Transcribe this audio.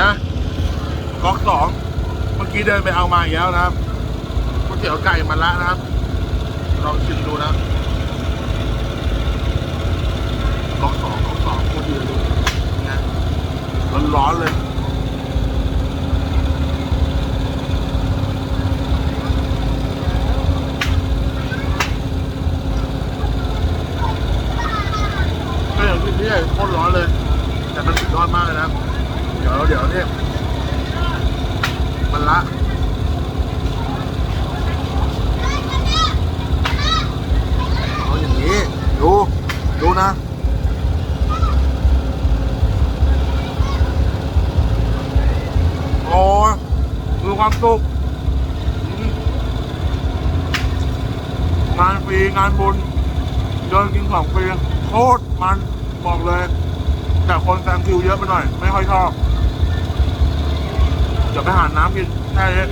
นะก๊อกสองเมื่อกี้เดินไปเอามาอีกแล้วนะครับก๋วยเตี๋ยวไก่มันละนะครับลองชิมดูนะก๊อกสองก๊อกสองโคตรดีเลยนะร้อนๆเลยก็อย่างที่พี่โคตรร้อนเลย แต่มันสุดยอดมากเลยนะ เดี๋ยวเดี๋ยวเนี่ยมันละเอาอย่างนี้ ดู ดูนะโอ้ยคือความสุขงานฟรีงานบุญเดินกินของฟรีโคตรมันบอกเลย แต่คนแซงคิวเยอะไปหน่อย ไม่ค่อยชอบ เดี๋ยวไปหาน้ำกินแค่นี้